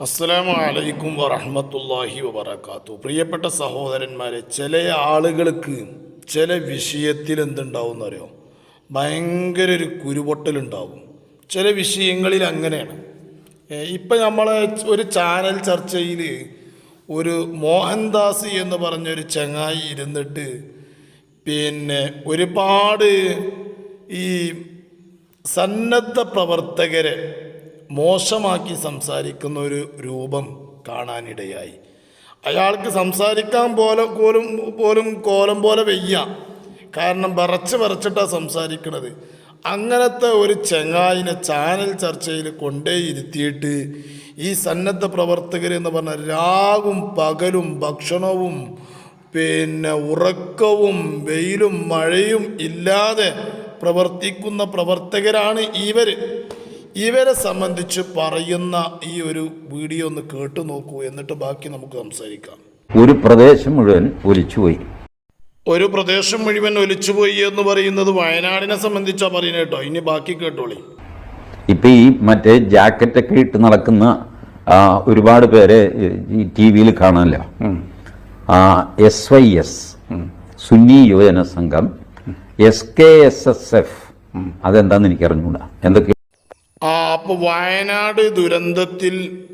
അസ്സലാമു അലൈക്കും വറഹ്മത്തുള്ളാഹി വബറകാത്തു. പ്രിയപ്പെട്ട സഹോദരന്മാരെ ചില ആളുകൾക്ക് ചില വിഷയത്തിൽ എന്തുണ്ടാവും എന്നറിയോ ഭയങ്കര ഒരു കുരുപൊട്ടലുണ്ടാവും. ചില വിഷയങ്ങളിൽ അങ്ങനെയാണ്. ഇപ്പം നമ്മൾ ഒരു ചാനൽ ചർച്ചയിൽ ഒരു മോഹൻദാസ് എന്ന് പറഞ്ഞൊരു ചങ്ങായി ഇരുന്നിട്ട് പിന്നെ ഒരുപാട് ഈ സന്നദ്ധ പ്രവർത്തകരെ മോശമാക്കി സംസാരിക്കുന്ന ഒരു രൂപം കാണാനിടയായി. അയാൾക്ക് സംസാരിക്കാൻ പോലെ പോലും പോലും കോലം പോലെ വയ്യ. കാരണം വിറച്ച് വിറച്ചിട്ടാണ് സംസാരിക്കണത്. അങ്ങനത്തെ ഒരു ചെങ്ങായിനെ ചാനൽ ചർച്ചയിൽ കൊണ്ടേ ഇരുത്തിയിട്ട് ഈ സന്നദ്ധ പ്രവർത്തകർ എന്ന് പറഞ്ഞാൽ രാവും പകലും ഭക്ഷണവും പിന്നെ ഉറക്കവും വെയിലും മഴയും ഇല്ലാതെ പ്രവർത്തിക്കുന്ന പ്രവർത്തകരാണ് ഇവർ ഇവരെ സംബന്ധിച്ച് പറയുന്ന ഈ ഒരു വീഡിയോ ഒന്ന് കേട്ടു നോക്കൂ എന്നിട്ട് ബാക്കി നമുക്ക് സംസാരിക്കാം. ഒരു പ്രദേശം മുഴുവൻ ഒലിച്ചുപോയി. ഒരു പ്രദേശം മുഴുവൻ ഒലിച്ചുപോയി എന്ന് പറയുന്നത് വയനാടിനെ സംബന്ധിച്ചാണ് പറയുന്നത് കേട്ടോ. ഇനി ബാക്കി കേട്ടോളി. ഇപ്പം ഈ മറ്റേ ജാക്കറ്റൊക്കെ ഇട്ട് നടക്കുന്ന ഒരുപാട് പേരെ ഈ ടി വിയിൽ കാണാമല്ലോ S Y S Sunni Yuvajana Sangham S K S S F അതെന്താന്ന് എനിക്ക് അറിഞ്ഞുകൂടാ എന്തൊക്കെ ആ അപ്പൊ വയനാട് ദുരന്തത്തിൽ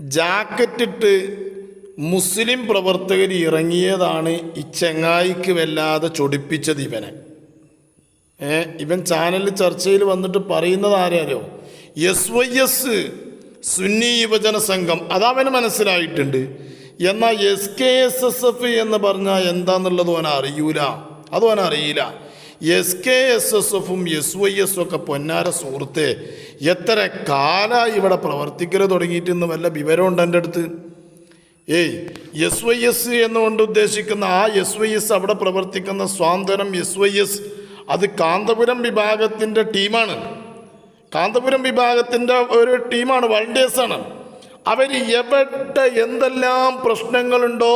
ജാക്കറ്റിട്ട് മുസ്ലിം പ്രവർത്തകർ ഇറങ്ങിയതാണ് ഈ ചെങ്ങായിക്ക് വല്ലാതെ ചൊടിപ്പിച്ചത് ഇവനെ. ഏ ഇവൻ ചാനലിൽ ചർച്ചയിൽ വന്നിട്ട് പറയുന്നത് ആരാരോ? എസ് വൈ എസ് സുന്നി യുവജന സംഘം. അതവന് മനസ്സിലായിട്ടുണ്ട്. എന്നാൽ S K S S F എന്ന് പറഞ്ഞാൽ എന്താന്നുള്ളത് അവൻ അറിയൂല അതും അവനറിയില്ല എസ് കെ എസ് എസ് എഫും എസ് വൈ എസും ഒക്കെ പൊന്നാര സുഹൃത്തെ എത്ര കാലമായി ഇവിടെ പ്രവർത്തിക്കൽ തുടങ്ങിയിട്ടെന്ന് വല്ല വിവരമുണ്ട് എന്റെ അടുത്ത്? ഏയ് എസ് വൈ എസ് എന്നുകൊണ്ട് ഉദ്ദേശിക്കുന്ന ആ എസ് വൈ എസ് അവിടെ പ്രവർത്തിക്കുന്ന സ്വാന്തനം എസ് വൈ എസ് അത് കാന്തപുരം വിഭാഗത്തിന്റെ ടീമാണ്. കാന്തപുരം വിഭാഗത്തിന്റെ ഒരു ടീമാണ് വളണ്ടിയേഴ്സാണ് അവർ എവിടെ എന്തെല്ലാം പ്രശ്നങ്ങളുണ്ടോ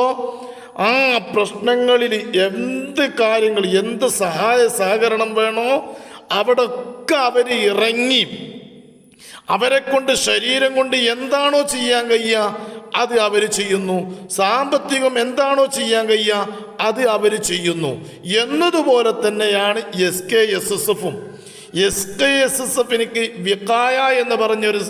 ആ പ്രശ്നങ്ങളിൽ എന്ത് കാര്യങ്ങൾ എന്ത് സഹായ സഹകരണം വേണോ അവിടെ ഒക്കെ അവർ ഇറങ്ങി. അവരെ കൊണ്ട് ശരീരം കൊണ്ട് എന്താണോ ചെയ്യാൻ കഴിയുക അത് അവർ ചെയ്യുന്നു. സാമ്പത്തികം എന്താണോ ചെയ്യാൻ കഴിയുക അത് അവർ ചെയ്യുന്നു. എന്നതുപോലെ തന്നെയാണ് എസ് കെ എസ് എസ് എഫും S K S S F എനിക്ക് വിക്കായ എന്ന് പറഞ്ഞൊരു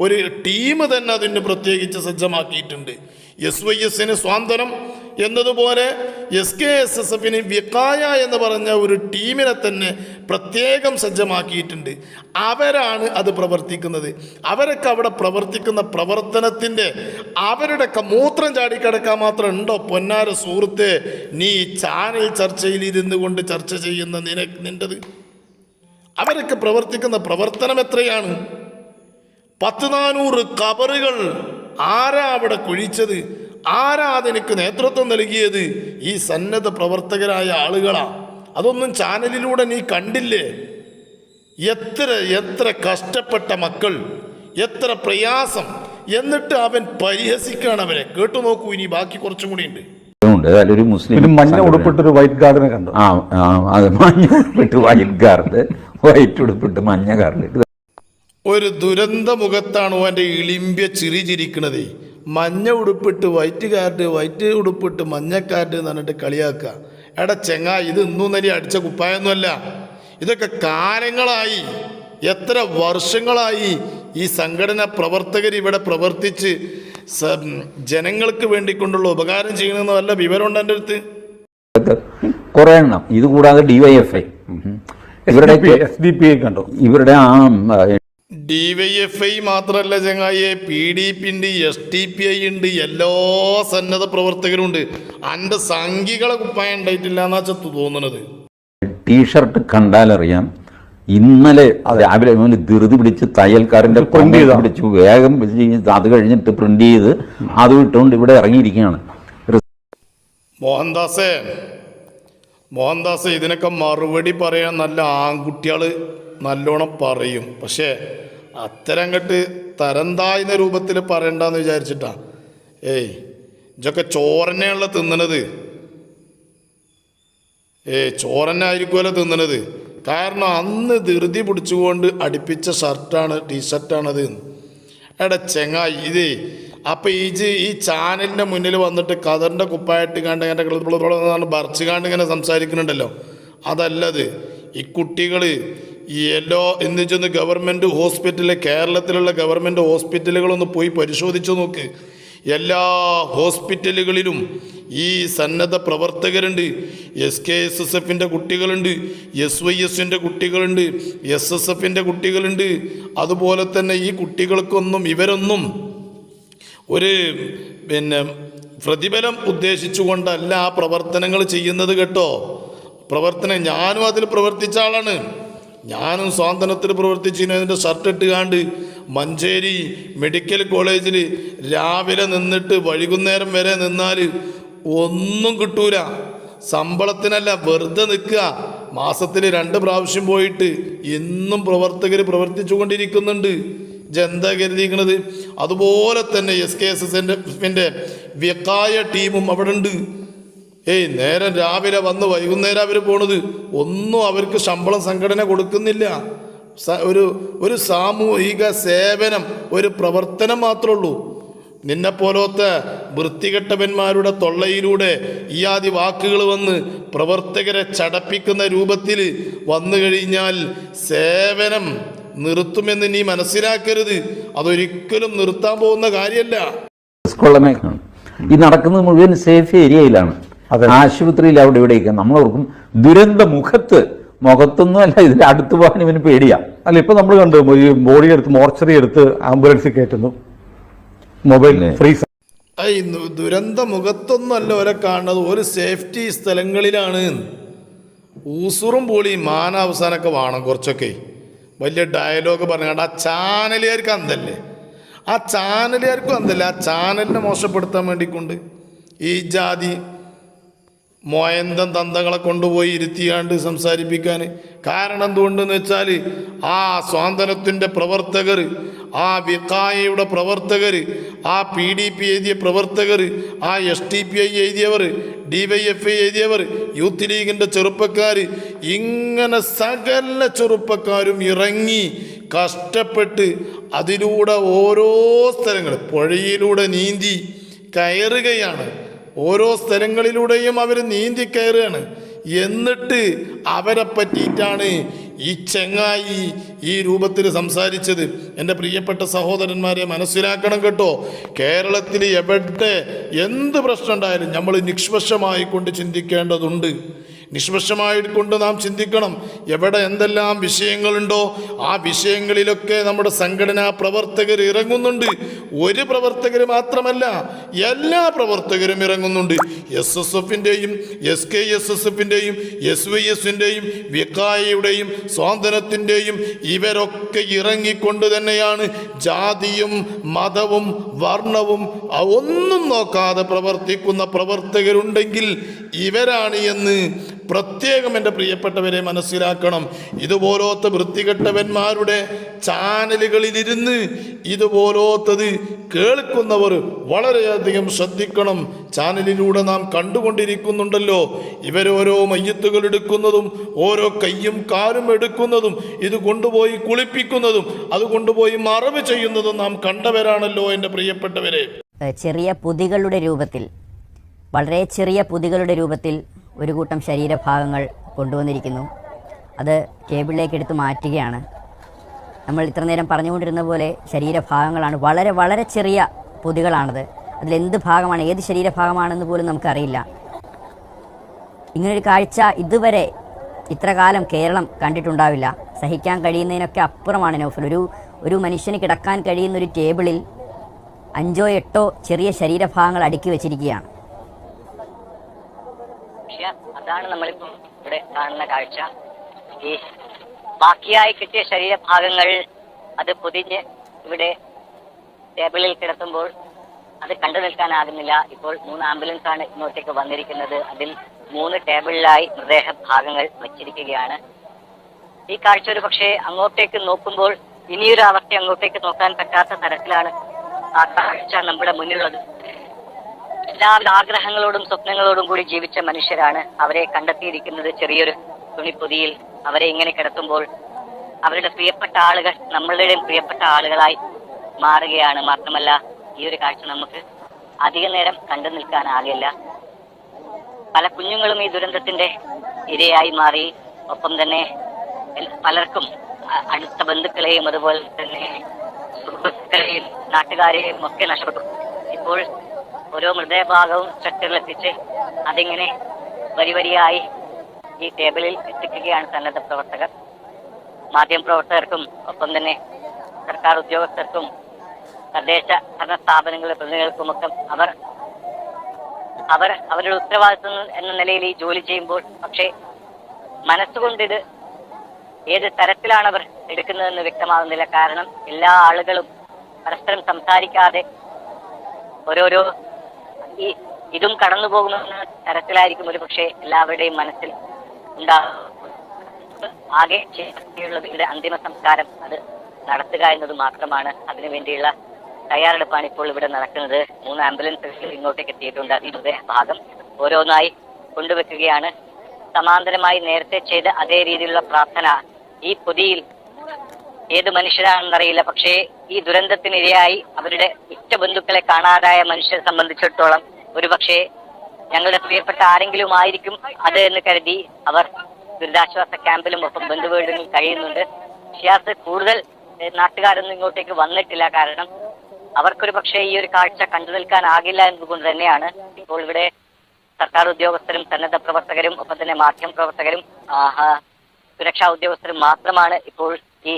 ഒരു ടീം തന്നെ അതിന് പ്രത്യേകിച്ച് സജ്ജമാക്കിയിട്ടുണ്ട്. എസ് വൈ എസിന് സ്വാന്തനം എന്നതുപോലെ എസ് കെ എസ് എസ് എഫിന് വിക്കായ എന്ന് പറഞ്ഞ ഒരു ടീമിനെ തന്നെ പ്രത്യേകം സജ്ജമാക്കിയിട്ടുണ്ട്. അവരാണ് അത് പ്രവർത്തിക്കുന്നത്. അവരൊക്കെ അവിടെ പ്രവർത്തിക്കുന്ന പ്രവർത്തനത്തിന്റെ അവരുടെ മൂത്രം ചാടിക്കിടക്കാൻ മാത്രം ഉണ്ടോ? പൊന്നാര സുഹൃത്തെ നീ ചാനൽ ചർച്ചയിൽ ഇരുന്നു കൊണ്ട് ചർച്ച ചെയ്യുന്ന നിന നിന്റെത്? അവരൊക്കെ പ്രവർത്തിക്കുന്ന പ്രവർത്തനം എത്രയാണ്? പത്ത് നാനൂറ് കബറുകൾ ആരാ അവിടെ കുഴിച്ചത്? ആരാ അതിനക്ക് നേതൃത്വം നൽകിയത്? ഈ സന്നദ്ധ പ്രവർത്തകരായ ആളുകളാ. അതൊന്നും ചാനലിലൂടെ നീ കണ്ടില്ലേ? എത്ര എത്ര കഷ്ടപ്പെട്ട മക്കൾ എത്ര പ്രയാസം. എന്നിട്ട് അവൻ പരിഹസിക്കുകയാണ് അവരെ. കേട്ടു നോക്കൂ ഇനി ബാക്കി കുറച്ചും കൂടി ഉണ്ട്. അതിലൊരു മുസ്ലിം ഒരു മഞ്ഞ. ഉടുപ്പിട്ടൊരു വൈറ്റ് ഗാർഡിനെ കണ്ടു? ആ ആ, അത് മഞ്ഞ ഉടുപ്പിട്ട് വൈറ്റ് ഗാർഡ് വൈറ്റ് ഉടുപ്പിട്ട് മഞ്ഞ ഗാർഡ്. ഒരു ദുരന്ത മുഖത്താണ് അവന്റെ ഇളിമ്പ്യ ചിരി ചിരിക്കണതേ. മഞ്ഞ ഉടുപ്പിട്ട് വൈറ്റ് കാർഡ് വൈറ്റ് ഉടുപ്പിട്ട് മഞ്ഞ കാർഡ് എന്ന് പറഞ്ഞിട്ട് കളിയാക്കുക. എടാ ചെങ്ങ ഇത് ഇന്നും നരി അടിച്ച കുപ്പായൊന്നുമല്ല. ഇതൊക്കെ കാലങ്ങളായി എത്ര വർഷങ്ങളായി ഈ സംഘടന പ്രവർത്തകർ ഇവിടെ പ്രവർത്തിച്ച് ജനങ്ങൾക്ക് വേണ്ടി കൊണ്ടുള്ള ഉപകാരം ചെയ്യണമെന്ന് വല്ല വിവരമുണ്ട് എന്റെ അടുത്ത്? കുറെ എണ്ണം. ഇത് കൂടാതെ ഡിവൈഎഫ്ഐ ഇവരുടെ എസ് ഡി പി ഐ കണ്ടു. ഇവരുടെ ആ ആ, ഐ മാത്രമല്ല ചങ്ങായിയെ പി ഡി പി ഉണ്ട് എസ് ടി പി ഐ ഉണ്ട് എല്ലാ സന്നദ്ധ പ്രവർത്തകരും ഉണ്ട് അന്റെ സംഖ്യകളെ കുപ്പായം ഉണ്ടായിട്ടില്ല എന്നാ ചത്തു തോന്നുന്നത് ടീഷർട്ട് കണ്ടാലറിയാം. ഇന്നലെ രാവിലെ മുതൽ ധൃതി പിടിച്ച് തയ്യൽക്കാരന്റെ പ്രിന്റ് പിടിച്ച് ചെയ്തോ? പിടിച്ചു വേഗം അത് കഴിഞ്ഞിട്ട് പ്രിന്റ് ചെയ്ത് അത് ഇട്ടുകൊണ്ട് ഇവിടെ ഇറങ്ങിയിരിക്കുകയാണ്. മോഹൻദാസേ മോഹൻദാസ് ഇതിനൊക്കെ മറുപടി പറയാൻ നല്ല ആൺകുട്ടികൾ നല്ലോണം പറയും പക്ഷേ അത്തരം അങ്ങോട്ട് തരം താഴ്ന്ന രൂപത്തിൽ പറയണ്ടെന്ന് വിചാരിച്ചിട്ടാ ഏയ് ഇതൊക്കെ ചോറന്നെയാണല്ലോ തിന്നണത് ഏ ചോറന്നെ ആയിരിക്കുമല്ലോ തിന്നണത് കാരണം അന്ന് ധൃതി പിടിച്ചുകൊണ്ട് അടുപ്പിച്ച ഷർട്ടാണ് ടീഷർട്ടാണത് എടാ ചെങ്ങായി ഇത് അപ്പം ഇജ് ഈ ചാനലിന്റെ മുന്നിൽ വന്നിട്ട് കതറിന്റെ കുപ്പായിട്ട് കണ്ട് ഇങ്ങനെ ബറച്ച് കാണ്ട് ഇങ്ങനെ സംസാരിക്കുന്നുണ്ടല്ലോ അതല്ലത് ഈ കുട്ടികൾ ഈ എല്ലോ എന്ന് വെച്ചൊന്ന് ഗവൺമെന്റ് ഹോസ്പിറ്റലിൽ കേരളത്തിലുള്ള ഗവൺമെന്റ് ഹോസ്പിറ്റലുകളൊന്ന് പോയി പരിശോധിച്ചു നോക്ക്. എല്ലാ ഹോസ്പിറ്റലുകളിലും ഈ സന്നദ്ധ പ്രവർത്തകരുണ്ട്. എസ് കെ എസ് എസ് എഫിന്റെ കുട്ടികളുണ്ട് എസ് വൈ എസിന്റെ കുട്ടികളുണ്ട് എസ് എസ് എഫിന്റെ കുട്ടികളുണ്ട്. അതുപോലെ തന്നെ ഈ കുട്ടികൾക്കൊന്നും ഇവരൊന്നും ഒരു പിന്നെ പ്രതിഫലം ഉദ്ദേശിച്ചുകൊണ്ടല്ല ആ പ്രവർത്തനങ്ങൾ ചെയ്യുന്നത് കേട്ടോ. പ്രവർത്തനം ഞാനും അതിൽ പ്രവർത്തിച്ച ആളാണ്. ഞാനും സ്വാതന്ത്ര്യത്തിൽ പ്രവർത്തിച്ചിരുന്നു. അതിന്റെ ഷർട്ട് ഇട്ടുകാണ്ട് മഞ്ചേരി മെഡിക്കൽ കോളേജിൽ രാവിലെ നിന്നിട്ട് വൈകുന്നേരം വരെ നിന്നാൽ ഒന്നും കിട്ടൂല. ശമ്പളത്തിനല്ല വെറുതെ നിൽക്കുക. മാസത്തിൽ രണ്ട് പ്രാവശ്യം പോയിട്ട് ഇന്നും പ്രവർത്തകർ പ്രവർത്തിച്ചു കൊണ്ടിരിക്കുന്നുണ്ട് ജനത കരുതിയിരിക്കുന്നത് അതുപോലെ തന്നെ എസ് കെ എസ് എസ് എഫിന്റെ വ്യക്കായ ടീമും അവിടെ ഉണ്ട് ഏയ് നേരം രാവിലെ വന്ന് വൈകുന്നേരം അവർ പോണത് ഒന്നും അവർക്ക് ശമ്പളം സംഘടന കൊടുക്കുന്നില്ല. ഒരു ഒരു സാമൂഹിക സേവനം ഒരു പ്രവർത്തനം മാത്രമേ ഉള്ളൂ നിന്നെപ്പോലത്തെ വൃത്തികെട്ടവന്മാരുടെ തൊള്ളയിലൂടെ ഈ ആദി വാക്കുകൾ വന്ന് പ്രവർത്തകരെ ചടപ്പിക്കുന്ന രൂപത്തിൽ വന്നു കഴിഞ്ഞാൽ സേവനം നിർത്തുമെന്ന് നീ മനസ്സിലാക്കരുത്. അതൊരിക്കലും നിർത്താൻ പോകുന്ന കാര്യമല്ല ഈ നടക്കുന്നത് മുഴുവൻ സേഫ് ഏരിയയിലാണ്. ആശുപത്രിയിൽ അവിടെ ഇവിടെയൊക്കെ നമ്മൾ ഓർക്കും ദുരന്ത മുഖത്ത് മുഖത്തൊന്നും അല്ല ഇതിൽ അടുത്ത് പോകാൻ ഇവന് പേടിയാ. അല്ല ഇപ്പൊ നമ്മൾ കണ്ടു ഈ ബോഡി എടുത്ത് മോർച്ചറി എടുത്ത് ആംബുലൻസിൽ കയറ്റുന്നു. മൊബൈൽ ഫ്രീസ് ദുരന്ത മുഖത്തൊന്നും അല്ല ദുരന്ത മുഖത്തൊന്നല്ല ഓരെ കാണുന്നത്. ഒരു സേഫ്റ്റി സ്ഥലങ്ങളിലാണ്. ഊസുറും പോളി മാന അവസാനമൊക്കെ വേണം കുറച്ചൊക്കെ. വലിയ ഡയലോഗ് പറഞ്ഞാണ്ട് ആ ചാനലുകാർക്ക് അന്തല്ലേ? ആ ചാനലുകാർക്കും അന്തല്ലേ? ആ ചാനലിനെ മോശപ്പെടുത്താൻ വേണ്ടിക്കൊണ്ട് ഈ ജാതി മോയന്തം തന്തകളെ കൊണ്ടുപോയി ഇരുത്തിയാണ്ട് സംസാരിപ്പിക്കാൻ. കാരണം എന്തുകൊണ്ടെന്ന് വെച്ചാൽ ആ സ്വാതന്ത്ര്യത്തിന്റെ പ്രവർത്തകർ ആ വിക്കായയുടെ പ്രവർത്തകർ ആ പി ഡി പി എഴുതിയ പ്രവർത്തകർ ആ എസ് ടി പി ഐ എഴുതിയവർ ഡി വൈ എഫ് ഐ എഴുതിയവർ യൂത്ത് ലീഗിന്റെ ചെറുപ്പക്കാർ ഇങ്ങനെ സകല ചെറുപ്പക്കാരും ഇറങ്ങി കഷ്ടപ്പെട്ട് അതിലൂടെ ഓരോ സ്ഥലങ്ങൾ പുഴയിലൂടെ നീന്തി കയറുകയാണ്. ഓരോ സ്ഥലങ്ങളിലൂടെയും അവർ നീന്തി കയറുകയാണ്. എന്നിട്ട് അവരെ പറ്റിയിട്ടാണ് ഈ ചെങ്ങായി ഈ രൂപത്തിൽ സംസാരിച്ചത്. എന്റെ പ്രിയപ്പെട്ട സഹോദരന്മാരെ മനസ്സിലാക്കണം കേട്ടോ. കേരളത്തിൽ എവിടെ എന്ത് പ്രശ്നം ഉണ്ടായാലും നമ്മൾ നിഷ്പക്ഷമായി കൊണ്ട് ചിന്തിക്കേണ്ടതുണ്ട്. നിഷ്പക്ഷമായിട്ട് കൊണ്ട് നാം ചിന്തിക്കണം. എവിടെ എന്തെല്ലാം വിഷയങ്ങളുണ്ടോ ആ വിഷയങ്ങളിലൊക്കെ നമ്മുടെ സംഘടനാ പ്രവർത്തകർ ഇറങ്ങുന്നുണ്ട്. ഒരു പ്രവർത്തകർ മാത്രമല്ല എല്ലാ പ്രവർത്തകരും ഇറങ്ങുന്നുണ്ട്. എസ് എസ് എഫിന്റെയും എസ് കെ എസ് എസ് എഫിന്റെയും എസ് വൈ എസിന്റെയും വിക്കായയുടെയും സ്വാതന്ത്ര്യത്തിന്റെയും ഇവരൊക്കെ ഇറങ്ങിക്കൊണ്ട് തന്നെയാണ് ജാതിയും മതവും വർണവും ഒന്നും നോക്കാതെ പ്രവർത്തിക്കുന്ന പ്രവർത്തകരുണ്ടെങ്കിൽ ഇവരാണ് എന്ന് പ്രത്യേകം എന്റെ പ്രിയപ്പെട്ടവരെ മനസ്സിലാക്കണം. ഇതുപോലത്തെ വൃത്തികെട്ടവന്മാരുടെ ചാനലുകളിലിരുന്ന് ഇതുപോലത്തത് കേൾക്കുന്നവർ വളരെയധികം ശ്രദ്ധിക്കണം. ചാനലിലൂടെ നാം കണ്ടുകൊണ്ടിരിക്കുന്നുണ്ടല്ലോ. ഇവരോരോ മയ്യത്തുകൾ എടുക്കുന്നതും ഓരോ കയ്യും കാലും എടുക്കുന്നതും ഇത് കൊണ്ടുപോയി കുളിപ്പിക്കുന്നതും അത് കൊണ്ടുപോയി മറവ് ചെയ്യുന്നതും നാം കണ്ടവരാണല്ലോ എന്റെ പ്രിയപ്പെട്ടവരെ. ചെറിയ പൊതികളുടെ രൂപത്തിൽ വളരെ ചെറിയ പൊതികളുടെ രൂപത്തിൽ ഒരു കൂട്ടം ശരീരഭാഗങ്ങൾ കൊണ്ടുവന്നിരിക്കുന്നു. അത് ടേബിളിലേക്ക് എടുത്ത് മാറ്റുകയാണ്. നമ്മൾ ഇത്ര നേരം പറഞ്ഞുകൊണ്ടിരുന്ന പോലെ ശരീരഭാഗങ്ങളാണ്. വളരെ വളരെ ചെറിയ പൊതികളാണത്. അതിലെന്ത് ഭാഗമാണ് ഏത് ശരീരഭാഗമാണെന്ന് പോലും നമുക്കറിയില്ല. ഇങ്ങനൊരു കാഴ്ച ഇതുവരെ ഇത്ര കാലം കേരളം കണ്ടിട്ടുണ്ടാവില്ല. സഹിക്കാൻ കഴിയുന്നതിനൊക്കെ അപ്പുറമാണ് നൗഫൽ. ഒരു ഒരു മനുഷ്യന് കിടക്കാൻ കഴിയുന്ന ഒരു ടേബിളിൽ അഞ്ചോ എട്ടോ ചെറിയ ശരീരഭാഗങ്ങൾ അടുക്കി വെച്ചിരിക്കുകയാണ്. പക്ഷെ അതാണ് നമ്മളിപ്പോ ഇവിടെ കാണുന്ന കാഴ്ച. ഈ ബാക്കിയായി കിട്ടിയ ശരീരഭാഗങ്ങൾ അത് പൊതിഞ്ഞ് ഇവിടെ ടേബിളിൽ കിടത്തുമ്പോൾ അത് കണ്ടു നിൽക്കാനാകുന്നില്ല. ഇപ്പോൾ മൂന്ന് ആംബുലൻസ് ആണ് ഇങ്ങോട്ടേക്ക് വന്നിരിക്കുന്നത്. അതിൽ മൂന്ന് ടേബിളിലായി മൃതദേഹ ഭാഗങ്ങൾ വച്ചിരിക്കുകയാണ്. ഈ കാഴ്ച ഒരു പക്ഷേ അങ്ങോട്ടേക്ക് നോക്കുമ്പോൾ ഇനിയൊരു അവസ്ഥ അങ്ങോട്ടേക്ക് നോക്കാൻ പറ്റാത്ത തരത്തിലാണ് ആ കാഴ്ച നമ്മുടെ മുന്നിലുള്ളത്. എല്ലാവിധ ആഗ്രഹങ്ങളോടും സ്വപ്നങ്ങളോടും കൂടി ജീവിച്ച മനുഷ്യരാണ് അവരെ കണ്ടെത്തിയിരിക്കുന്നത് ചെറിയൊരു തുണിപ്പൊതിയിൽ. അവരെ ഇങ്ങനെ കിടത്തുമ്പോൾ അവരുടെ പ്രിയപ്പെട്ട ആളുകൾ നമ്മളുടെയും പ്രിയപ്പെട്ട ആളുകളായി മാറുകയാണ്. മാത്രമല്ല ഈ ഒരു കാഴ്ച നമുക്ക് അധിക നേരം കണ്ടു നിൽക്കാനാകില്ല. പല കുഞ്ഞുങ്ങളും ഈ ദുരന്തത്തിന്റെ ഇരയായി മാറി. ഒപ്പം തന്നെ പലർക്കും അടുത്ത ബന്ധുക്കളെയും അതുപോലെ തന്നെ സുഹൃത്തുക്കളെയും നാട്ടുകാരെയും ഒക്കെ നഷ്ടപ്പെട്ടു. ഇപ്പോൾ ഓരോ മൃതഭാഗവും സ്ട്രക്ചറിലെത്തിച്ച് അതിങ്ങനെ വരി വരിയായി ഈ ടേബിളിൽ എത്തിക്കുകയാണ് സന്നദ്ധ പ്രവർത്തകർ. മാധ്യമ പ്രവർത്തകർക്കും ഒപ്പം തന്നെ സർക്കാർ ഉദ്യോഗസ്ഥർക്കും തദ്ദേശ ഭരണ സ്ഥാപനങ്ങളുടെ പ്രതിനിധികൾക്കുമൊക്കെ അവർ അവർ അവരുടെ ഉത്തരവാദിത്വം എന്ന നിലയിൽ ഈ ജോലി ചെയ്യുമ്പോൾ പക്ഷേ മനസ്സുകൊണ്ടിത് ഏത് തരത്തിലാണ് അവർ എടുക്കുന്നതെന്ന് വ്യക്തമാകുന്നില്ല. കാരണം എല്ലാ ആളുകളും പരസ്പരം സംസാരിക്കാതെ ഓരോരോ ഈ ഇതും കടന്നു പോകുമെന്ന തരത്തിലായിരിക്കും ഒരു പക്ഷേ എല്ലാവരുടെയും മനസ്സിൽ ഉണ്ടാകും ആകെ ചെയ്തിട്ടുള്ളത് ഇവിടെ അന്തിമ സംസ്കാരം അത് നടത്തുക എന്നത് മാത്രമാണ്. അതിനു വേണ്ടിയുള്ള തയ്യാറെടുപ്പാണ് ഇപ്പോൾ ഇവിടെ നടക്കുന്നത്. മൂന്ന് ആംബുലൻസുകൾ ഇങ്ങോട്ടേക്ക് എത്തിയിട്ടുണ്ട്. അതിന്റെ ഭാഗം ഓരോന്നായി കൊണ്ടുവെക്കുകയാണ്. സമാന്തരമായി നേരത്തെ ചെയ്ത അതേ രീതിയിലുള്ള പ്രാർത്ഥന ഈ പൊതിയിൽ ഏത് മനുഷ്യരാണെന്നറിയില്ല. പക്ഷേ ഈ ദുരന്തത്തിനിരയായി അവരുടെ ഉറ്റ ബന്ധുക്കളെ കാണാതായ മനുഷ്യരെ സംബന്ധിച്ചിടത്തോളം ഒരുപക്ഷെ ഞങ്ങളുടെ പ്രിയപ്പെട്ട ആരെങ്കിലും ആയിരിക്കും അത് എന്ന് കരുതി അവർ ദുരിതാശ്വാസ ക്യാമ്പിലും ഒപ്പം ബന്ധുവീടുകളിൽ കഴിയുന്നുണ്ട്. ഷിയാസ് കൂടുതൽ നാട്ടുകാരൊന്നും ഇങ്ങോട്ടേക്ക് വന്നിട്ടില്ല. കാരണം അവർക്കൊരു പക്ഷേ ഈ ഒരു കാഴ്ച കണ്ടു നിൽക്കാനാകില്ല എന്നതുകൊണ്ട് തന്നെയാണ് ഇപ്പോൾ ഇവിടെ സർക്കാർ ഉദ്യോഗസ്ഥരും സന്നദ്ധ പ്രവർത്തകരും ഒപ്പം തന്നെ മാധ്യമ പ്രവർത്തകരും സുരക്ഷാ ഉദ്യോഗസ്ഥരും മാത്രമാണ് ഇപ്പോൾ ഈ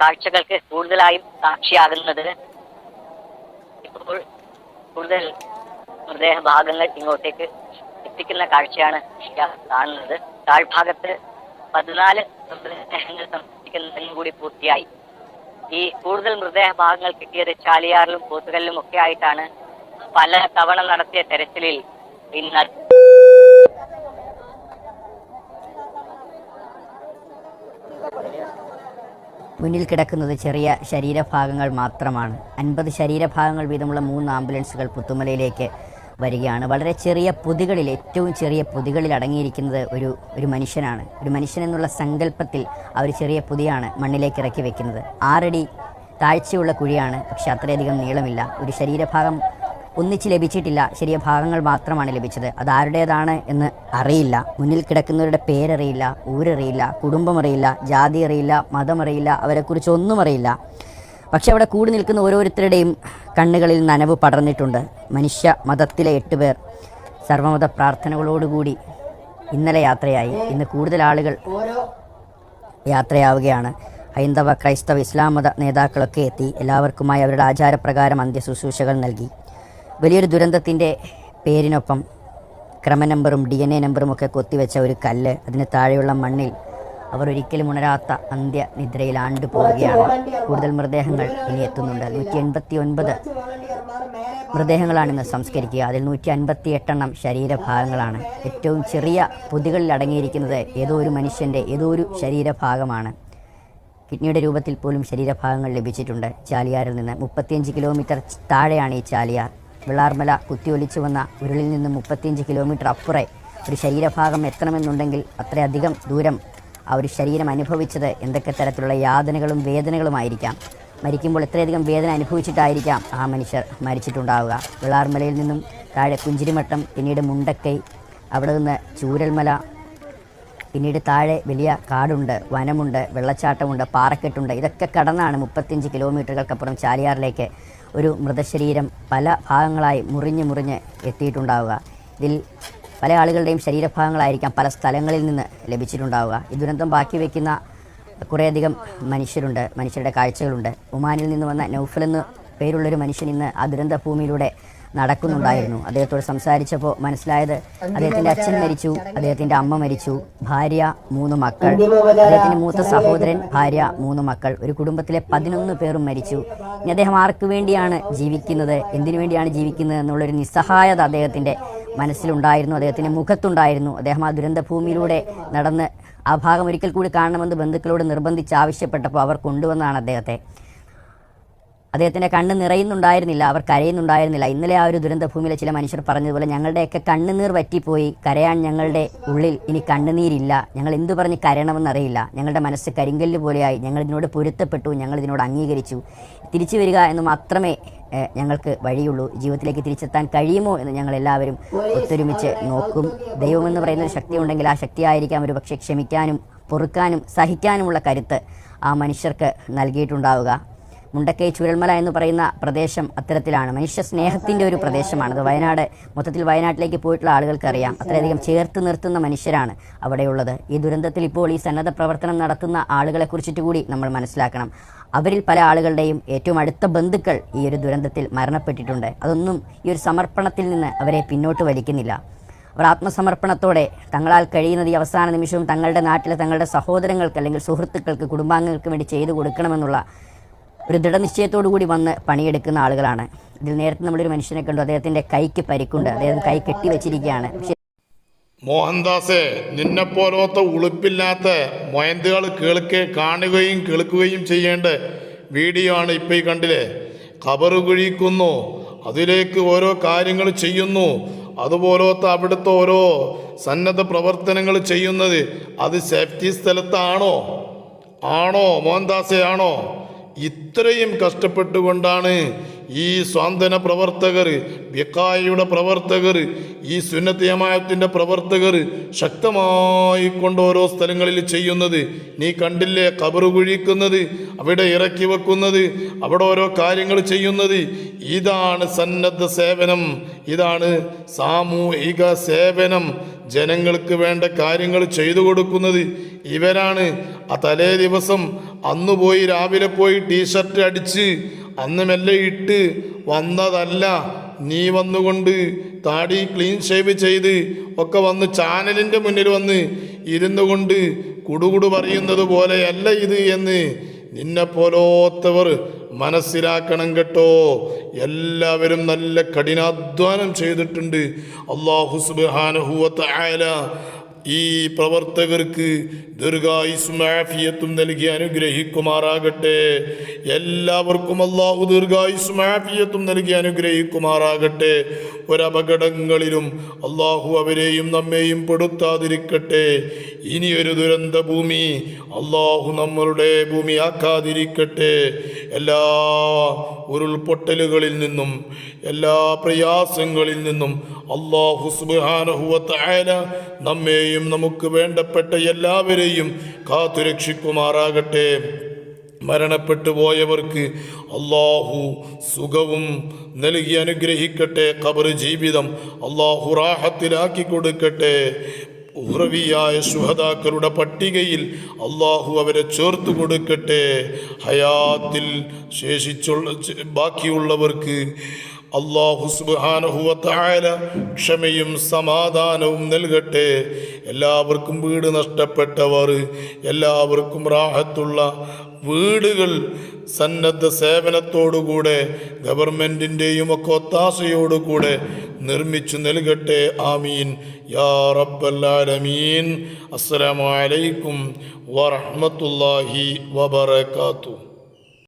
കാഴ്ചകൾക്ക് കൂടുതലായും സാക്ഷിയാകുന്നത് ഇപ്പോൾ കൂടുതൽ മൃതദേഹ ഭാഗങ്ങൾ ഇങ്ങോട്ടേക്ക് എത്തിക്കുന്ന കാഴ്ചയാണ് കാണുന്നത്. താഴ്ഭാഗത്ത് പതിനാല് മൃതദേഹങ്ങൾ സംസ്കരിക്കുന്നതും കൂടി പൂർത്തിയായി. ഈ കൂടുതൽ മൃതദേഹ ഭാഗങ്ങൾ കിട്ടിയത് ചാലിയാറിലും പോത്തുകല്ലിലും ഒക്കെ ആയിട്ടാണ് പല തവണ നടത്തിയ തെരച്ചിലിൽ ഇന്ന് മുന്നിൽ കിടക്കുന്നത് ചെറിയ ശരീരഭാഗങ്ങൾ മാത്രമാണ്. അൻപത് ശരീരഭാഗങ്ങൾ വീതമുള്ള മൂന്ന് ആംബുലൻസുകൾ പുത്തുമലയിലേക്ക് വരികയാണ്. വളരെ ചെറിയ പൊതികളിൽ ഏറ്റവും ചെറിയ പൊതികളിൽ അടങ്ങിയിരിക്കുന്നത് ഒരു ഒരു മനുഷ്യനാണ്. ഒരു മനുഷ്യൻ എന്നുള്ള സങ്കല്പത്തിൽ ആ ഒരു ചെറിയ പൊതിയാണ് മണ്ണിലേക്ക് ഇറക്കി വെക്കുന്നത്. ആറടി താഴ്ചയുള്ള കുഴിയാണ് പക്ഷെ അത്രയധികം നീളമില്ല. ഒരു ശരീരഭാഗം ഒന്നിച്ച് ലഭിച്ചിട്ടില്ല. ചെറിയ ഭാഗങ്ങൾ മാത്രമാണ് ലഭിച്ചത്. അത് ആരുടേതാണ് എന്ന് അറിയില്ല. മുന്നിൽ കിടക്കുന്നവരുടെ പേരറിയില്ല ഊരറിയില്ല കുടുംബം അറിയില്ല ജാതി അറിയില്ല മതമറിയില്ല അവരെക്കുറിച്ച് ഒന്നും അറിയില്ല. പക്ഷെ അവിടെ കൂടി നിൽക്കുന്ന ഓരോരുത്തരുടെയും കണ്ണുകളിൽ നനവ് പടർന്നിട്ടുണ്ട്. മനുഷ്യ മതത്തിലെ എട്ട് പേർ സർവമത പ്രാർത്ഥനകളോടുകൂടി ഇന്നലെ യാത്രയായി. ഇന്ന് കൂടുതൽ ആളുകൾ യാത്രയാവുകയാണ്. ഹൈന്ദവ ക്രൈസ്തവ ഇസ്ലാം മത നേതാക്കളൊക്കെ എത്തി. എല്ലാവർക്കുമായി അവരുടെ ആചാരപ്രകാരം അന്ത്യശുശ്രൂഷകൾ നൽകി. വലിയൊരു ദുരന്തത്തിന്റെ പേരിനൊപ്പം ക്രമ നമ്പറും ഡി എൻ എ നമ്പറും ഒക്കെ കൊത്തിവെച്ച ഒരു കല്ല് അതിന് താഴെയുള്ള മണ്ണിൽ അവർ ഒരിക്കലും ഉണരാത്ത അന്ത്യ നിദ്രയിൽ ആണ്ടു പോവുകയാണ്. കൂടുതൽ മൃതദേഹങ്ങൾ ഇനി എത്തുന്നുണ്ട്. നൂറ്റി എൺപത്തി ഒൻപത് മൃതദേഹങ്ങളാണ് ഇന്ന് സംസ്കരിക്കുക. അതിൽ നൂറ്റി അൻപത്തി എട്ടെണ്ണം ശരീരഭാഗങ്ങളാണ്. ഏറ്റവും ചെറിയ പൊതികളിൽ അടങ്ങിയിരിക്കുന്നത് ഏതോ ഒരു മനുഷ്യന്റെ ഏതോ ഒരു ശരീരഭാഗമാണ്. കിഡ്നിയുടെ രൂപത്തിൽ പോലും ശരീരഭാഗങ്ങൾ ലഭിച്ചിട്ടുണ്ട്. ചാലിയാറിൽ നിന്ന് മുപ്പത്തിയഞ്ച് കിലോമീറ്റർ താഴെയാണ് ഈ ചാലിയാർ. വിളാർമല കുത്തിയൊലിച്ചു വന്ന ഉരുളിൽ നിന്ന് മുപ്പത്തിയഞ്ച് കിലോമീറ്റർ അപ്പുറെ ഒരു ശരീരഭാഗം എത്തണമെന്നുണ്ടെങ്കിൽ അത്രയധികം ദൂരം ആ ഒരു ശരീരം അനുഭവിച്ചത് എന്തൊക്കെ തരത്തിലുള്ള യാതനകളും വേദനകളുമായിരിക്കാം. മരിക്കുമ്പോൾ ഇത്രയധികം വേദന അനുഭവിച്ചിട്ടായിരിക്കാം ആ മനുഷ്യർ മരിച്ചിട്ടുണ്ടാവുക. വിളാർമലയിൽ നിന്നും താഴെ കുഞ്ചിരിമട്ടം പിന്നീട് മുണ്ടക്കൈ അവിടെ നിന്ന് ചൂരൽമല പിന്നീട് താഴെ വലിയ കാടുണ്ട് വനമുണ്ട് വെള്ളച്ചാട്ടമുണ്ട് പാറക്കെട്ടുണ്ട്. ഇതൊക്കെ കടന്നാണ് മുപ്പത്തിയഞ്ച് കിലോമീറ്ററുകൾക്കപ്പുറം ചാലിയാറിലേക്ക് ഒരു മൃതശരീരം പല ഭാഗങ്ങളായി മുറിഞ്ഞ് മുറിഞ്ഞ് എത്തിയിട്ടുണ്ടാവുക. ഇതിൽ പല ആളുകളുടെയും ശരീരഭാഗങ്ങളായിരിക്കാം പല സ്ഥലങ്ങളിൽ നിന്ന് ലഭിച്ചിട്ടുണ്ടാവുക. ഈ ദുരന്തം ബാക്കി വയ്ക്കുന്ന കുറേയധികം മനുഷ്യരുണ്ട് മനുഷ്യരുടെ കാഴ്ചകളുണ്ട്. ഒമാനിൽ നിന്ന് വന്ന നൗഫൽ എന്ന് പേരുള്ളൊരു മനുഷ്യൻ ഇന്ന് ആ ദുരന്ത ഭൂമിയിലൂടെ നടക്കുന്നുണ്ടായിരുന്നു. അദ്ദേഹത്തോട് സംസാരിച്ചപ്പോൾ മനസ്സിലായത് അദ്ദേഹത്തിന്റെ അച്ഛൻ മരിച്ചു അദ്ദേഹത്തിന്റെ അമ്മ മരിച്ചു ഭാര്യ മൂന്ന് മക്കൾ. അദ്ദേഹത്തിന്റെ മൂത്ത സഹോദരൻ ഭാര്യ മൂന്ന് മക്കൾ. ഒരു കുടുംബത്തിലെ പതിനൊന്ന് പേരും മരിച്ചു. ഇനി അദ്ദേഹം ആർക്ക് വേണ്ടിയാണ് ജീവിക്കുന്നത്? എന്തിനു വേണ്ടിയാണ് ജീവിക്കുന്നത് എന്നുള്ളൊരു നിസ്സഹായത അദ്ദേഹത്തിന്റെ മനസ്സിലുണ്ടായിരുന്നു അദ്ദേഹത്തിന്റെ മുഖത്തുണ്ടായിരുന്നു. അദ്ദേഹം ആ ദുരന്തഭൂമിയിലൂടെ നടന്ന് ആ ഭാഗം ഒരിക്കൽ കൂടി കാണണമെന്ന് ബന്ധുക്കളോട് നിർബന്ധിച്ച് ആവശ്യപ്പെട്ടപ്പോൾ അവർ കൊണ്ടുവന്നാണ് അദ്ദേഹത്തെ. അദ്ദേഹത്തിന്റെ കണ്ണ് നിറയുന്നുണ്ടായിരുന്നില്ല. അവർ കരയുന്നുണ്ടായിരുന്നില്ല. ഇന്നലെ ആ ഒരു ദുരന്ത ഭൂമിയിലെ ചില മനുഷ്യർ പറഞ്ഞതുപോലെ ഞങ്ങളുടെയൊക്കെ കണ്ണുനീർ വറ്റിപ്പോയി. കരയാൻ ഞങ്ങളുടെ ഉള്ളിൽ ഇനി കണ്ണുനീരില്ല. ഞങ്ങൾ എന്തു പറഞ്ഞ് കരയണമെന്നറിയില്ല. ഞങ്ങളുടെ മനസ്സ് കരിങ്കല്ല് പോലെയായി. ഞങ്ങൾ ഇതിനോട് പൊരുത്തപ്പെട്ടു. ഞങ്ങൾ ഇതിനോട് അംഗീകരിച്ചു. തിരിച്ചു വരിക എന്ന് മാത്രമേ ഞങ്ങൾക്ക് വഴിയുള്ളൂ. ജീവിതത്തിലേക്ക് തിരിച്ചെത്താൻ കഴിയുമോ എന്ന് ഞങ്ങൾ എല്ലാവരും ഒത്തൊരുമിച്ച് നോക്കും. ദൈവമെന്ന് പറയുന്ന ശക്തി ഉണ്ടെങ്കിൽ ആ ശക്തിയായിരിക്കാം. ഒരു പക്ഷേ ക്ഷമിക്കാനും പൊറുക്കാനും സഹിക്കാനുമുള്ള കരുത്ത് ആ മനുഷ്യർക്ക് നൽകിയിട്ടുണ്ടാവുക. മുണ്ടക്കൈ ചുരൽമല എന്ന് പറയുന്ന പ്രദേശം അത്തരത്തിലാണ്. മനുഷ്യ സ്നേഹത്തിന്റെ ഒരു പ്രദേശമാണ്. അത് വയനാട് മൊത്തത്തിൽ വയനാട്ടിലേക്ക് പോയിട്ടുള്ള ആളുകൾക്കറിയാം അത്രയധികം ചേർത്ത് നിർത്തുന്ന മനുഷ്യരാണ് അവിടെയുള്ളത്. ഈ ദുരന്തത്തിൽ ഇപ്പോൾ ഈ സന്നദ്ധ പ്രവർത്തനം നടത്തുന്ന ആളുകളെ കുറിച്ചിട്ട് കൂടി നമ്മൾ മനസ്സിലാക്കണം. അവരിൽ പല ആളുകളുടെയും ഏറ്റവും അടുത്ത ബന്ധുക്കൾ ഈ ഒരു ദുരന്തത്തിൽ മരണപ്പെട്ടിട്ടുണ്ട്. അതൊന്നും ഈ ഒരു സമർപ്പണത്തിൽ നിന്ന് അവരെ പിന്നോട്ട് വലിക്കുന്നില്ല. അവർ ആത്മസമർപ്പണത്തോടെ തങ്ങളാൽ കഴിയുന്നത് ഈ അവസാന നിമിഷവും തങ്ങളുടെ നാട്ടിലെ തങ്ങളുടെ സഹോദരങ്ങൾക്ക് അല്ലെങ്കിൽ സുഹൃത്തുക്കൾക്ക് കുടുംബാംഗങ്ങൾക്ക് വേണ്ടി ചെയ്തു കൊടുക്കണമെന്നുള്ള ഒരു ദൃഢനിശ്ചയത്തോടു കൂടി വന്ന് പണിയെടുക്കുന്ന ആളുകളാണ്. ഇതിൽ നേരത്തെ നമ്മളൊരു മനുഷ്യനെ കണ്ടു. അദ്ദേഹത്തിന്റെ കൈക്ക് പരിക്കുണ്ട്. അദ്ദേഹം കൈ കെട്ടിവെച്ചിരിക്കുകയാണ് പക്ഷേ മോഹൻദാസേ നിന്നെപ്പോലത്തെ ഉളുപ്പില്ലാത്ത മൊയന്തുകൾ കേൾക്കെ കാണുകയും കേൾക്കുകയും ചെയ്യേണ്ട വീഡിയോ ആണ് ഇപ്പൊ ഈ കണ്ടില്ലേ? കബറ് കുഴിക്കുന്നു. അതിലേക്ക് ഓരോ കാര്യങ്ങൾ ചെയ്യുന്നു. അതുപോലത്തെ അവിടുത്തെ ഓരോ സന്നദ്ധ പ്രവർത്തനങ്ങൾ ചെയ്യുന്നത് അത് സേഫ്റ്റി സ്ഥലത്താണോ? ആണോ? മോഹൻദാസേ ആണോ? ഇത്രയും കഷ്ടപ്പെട്ടുകൊണ്ടാണ് ഈ സ്വാന്തന പ്രവർത്തകർ വിക്കായയുടെ പ്രവർത്തകർ ഈ സുന്നത്തിയമായത്തിന്റെ പ്രവർത്തകർ ശക്തമായി കൊണ്ട് ഓരോ സ്ഥലങ്ങളിൽ ചെയ്യുന്നത്. നീ കണ്ടില്ലേ? കബറ് കുഴിക്കുന്നത് അവിടെ ഇറക്കി വെക്കുന്നത് അവിടെ ഓരോ കാര്യങ്ങൾ ചെയ്യുന്നത്. ഇതാണ് സന്നദ്ധ സേവനം. ഇതാണ് സാമൂഹിക സേവനം. ജനങ്ങൾക്ക് വേണ്ട കാര്യങ്ങൾ ചെയ്തു കൊടുക്കുന്നത്. ഇവരാണ്. ആ തലേ ദിവസം അന്ന് പോയി രാവിലെ പോയി ടീഷർട്ട് അടിച്ച് അന്ന് മെല്ലെ ഇട്ട് വന്നതല്ല. നീ വന്നുകൊണ്ട് താടി ക്ലീൻ ഷേവ് ചെയ്ത് ഒക്കെ വന്ന് ചാനലിന്റെ മുന്നിൽ വന്ന് ഇരുന്നു കൊണ്ട് കുടുകുടു പറയുന്നത് പോലെയല്ല ഇത് എന്ന് നിന്നെ പോലോത്തവർ മനസ്സിലാക്കണം കേട്ടോ. എല്ലാവരും നല്ല കഠിനാധ്വാനം ചെയ്തിട്ടുണ്ട്. അള്ളാഹു സുബാനഹുവത്ത ആയ ഈ പ്രവർത്തകർക്ക് ദീർഘായുസും ആഫിയത്തും നൽകി അനുഗ്രഹിക്കുമാറാകട്ടെ. എല്ലാവർക്കും അള്ളാഹു ദീർഘായുസും ആഫിയത്തും നൽകി അനുഗ്രഹിക്കുമാറാകട്ടെ. ഒരപകടങ്ങളിലും അള്ളാഹു അവരെയും നമ്മെയും പെടുത്താതിരിക്കട്ടെ. ഇനിയൊരു ദുരന്ത ഭൂമി അള്ളാഹു നമ്മളുടെ ഭൂമിയാക്കാതിരിക്കട്ടെ. എല്ലാ ഉരുൾപൊട്ടലുകളിൽ നിന്നും എല്ലാ പ്രയാസങ്ങളിൽ നിന്നും അള്ളാഹു സുബാനഹുവല നമ്മെയും നമുക്ക് വേണ്ടപ്പെട്ട എല്ലാവരെയും കാത്തുരക്ഷിക്കുമാറാകട്ടെ. മരണപ്പെട്ടു പോയവർക്ക് അള്ളാഹു സുഖവും നൽകി അനുഗ്രഹിക്കട്ടെ ഖബർ ജീവിതം അള്ളാഹു റാഹത്തിലാക്കി കൊടുക്കട്ടെ. ഉറവിയായ സുഹതാക്കളുടെ പട്ടികയിൽ അള്ളാഹു അവരെ ചേർത്ത് കൊടുക്കട്ടെ. ഹയാത്തിൽ ശേഷിച്ചുള്ള ബാക്കിയുള്ളവർക്ക് അള്ളാഹു ക്ഷമയും സമാധാനവും നൽകട്ടെ. എല്ലാവർക്കും വീട് നഷ്ടപ്പെട്ടവർ എല്ലാവർക്കും റാഹത്തുള്ള വീടുകൾ സന്നദ്ധ സേവനത്തോടുകൂടെ ഗവൺമെന്റിന്റെയും ഒക്കെ ഒത്താശയോടുകൂടെ നിർമ്മിച്ചു നൽകട്ടെ. ആമീൻ. യാ റബ്ബല്ലാലമീൻ. അസ്സലാമു അലൈക്കും വറഹ്മത്തുള്ളാഹി വബറകാതുഹു.